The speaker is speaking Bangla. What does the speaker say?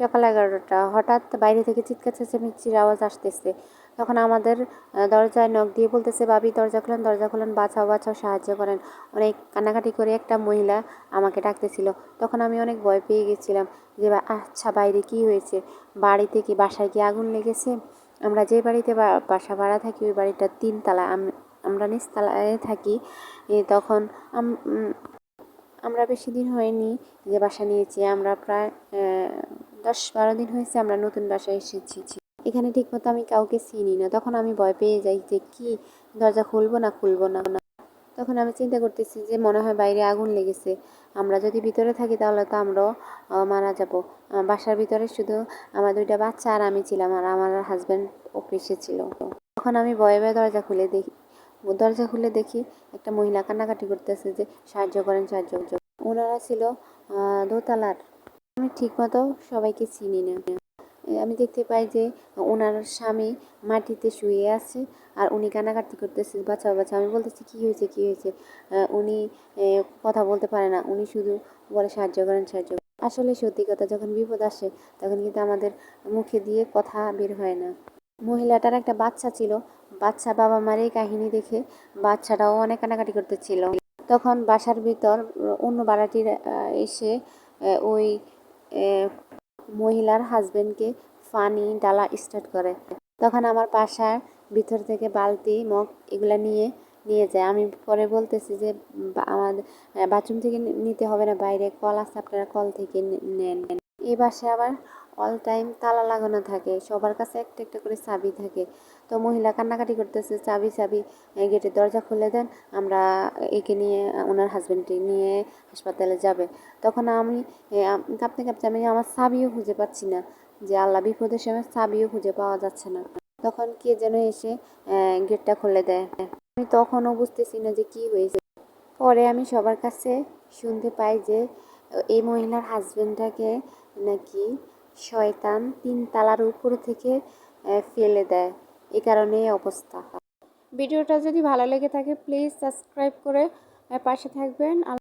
সকাল এগারোটা, হঠাৎ বাইরে থেকে চিৎকার চেঁচামেচির আওয়াজ আসতেছে। তখন আমাদের দরজায় নখ দিয়ে বলতেছে বাবি দরজা খুলেন দরজা খুলেন বাঁচাও বাঁচাও সাহায্য করেন। অনেক কান্নাকাটি করে একটা মহিলা আমাকে ডাকতেছিল। তখন আমি অনেক ভয় পেয়ে গেছিলাম যে আচ্ছা বাইরে কি হয়েছে? বাড়িতে কি, বাসায় কি আগুন লেগেছে? আমরা যে বাড়িতে বাসা ভাড়া থাকি, ওই বাড়িটা তিনতলা, আম- আমরা নিচতলায় থাকি। তখন আমরা বেশি দিন হয়নি যে বাসা নিয়েছি, আমরা প্রায় দশ বারো দিন হয়েছে আমরা নতুন বাসায় এসেছি এখানে ঠিকমতো আমি কাউকে চিনি না। তখন আমি ভয় পেয়ে যাই যে কি, দরজা খুলবো না খুলবো না? তখন আমি চিন্তা করতেছি যে মনে হয় বাইরে আগুন লেগেছে। আমরা যদি ভিতরে থাকি তাহলে তো আমরাও মারা যাব। বাসার ভিতরে শুধু আমার দুইটা বাচ্চা আর আমি ছিলাম আর আমার হাজব্যান্ড অফিসে ছিল। তখন আমি ভয়ে ভয়ে দরজা খুলে দেখি, দরজা খুলে দেখি একটা মহিলা কান্নাকাটি করতেছে যে সাহায্য করেন, সাহায্য। ওনারা ছিল দোতলার আমি ঠিকমতো সবাইকে চিনি না। আমি দেখতে পাই যে ওনার স্বামী মাটিতে শুয়ে আছে আর উনি কান্নাকাটি করতেছে বাঁচাও বাচ্চা আমি বলতেছি, কি হয়েছে কি হয়েছে? উনি কথা বলতে পারে না। উনি শুধু বলে, সাহায্য করেন, সাহায্য। আসলে সত্যি কথা, যখন বিপদ আসে, তখন কিন্তু আমাদের মুখে দিয়ে কথা বের হয় না। মহিলাটার একটা বাচ্চা ছিল। বাচ্চা বাবা মার এই কাহিনী দেখে বাচ্চাটাও অনেক কান্নাকাটি করতেছিল। তখন বাসার ভিতর অন্য বাড়াটির এসে ওই মহিলার হাজবেন্ডকে পানি ডালা স্টার্ট করে। তখন আমার বাসার ভিতর থেকে বালতি, মগ এগুলো নিয়ে নিয়ে যায়। আমি পরে বলতেছি যে আমাদের বাথরুম থেকে নিতে হবে না, বাইরে কল আছে আপনারা কল থেকে নেন। এই বাসায় আবার অল টাইম তালা লাগানো থাকে, সবার কাছে একটা একটা করে চাবি থাকে। তো মহিলা কান্নাকাটি করতেছে, চাবি চাবি গেটের দরজা খুলে দেন, আমরা একে নিয়ে, ওনার হাজব্যান্ডকে নিয়ে হাসপাতালে যাবে। তখন আমি কাঁপতে কাঁপতে আমি আমার চাবিও খুঁজে পাচ্ছি না, যে আল্লাহ বিপদের সময় চাবিও খুঁজে পাওয়া যাচ্ছে না। তখন কে যেন এসে গেটটা খুলে দেয়। আমি তখনও বুঝতেছি না যে কি হয়েছে। পরে আমি সবার কাছে শুনতে পাই যে এই মহিলার হাজবেন্ডটাকে নাকি শয়তান তিন তালার উপর থেকে ফেলে দেয়। এ কারণে অবস্থা ভিডিওটা যদি ভালো লেগে থাকে প্লিজ সাবস্ক্রাইব করে পাশে থাকবেন।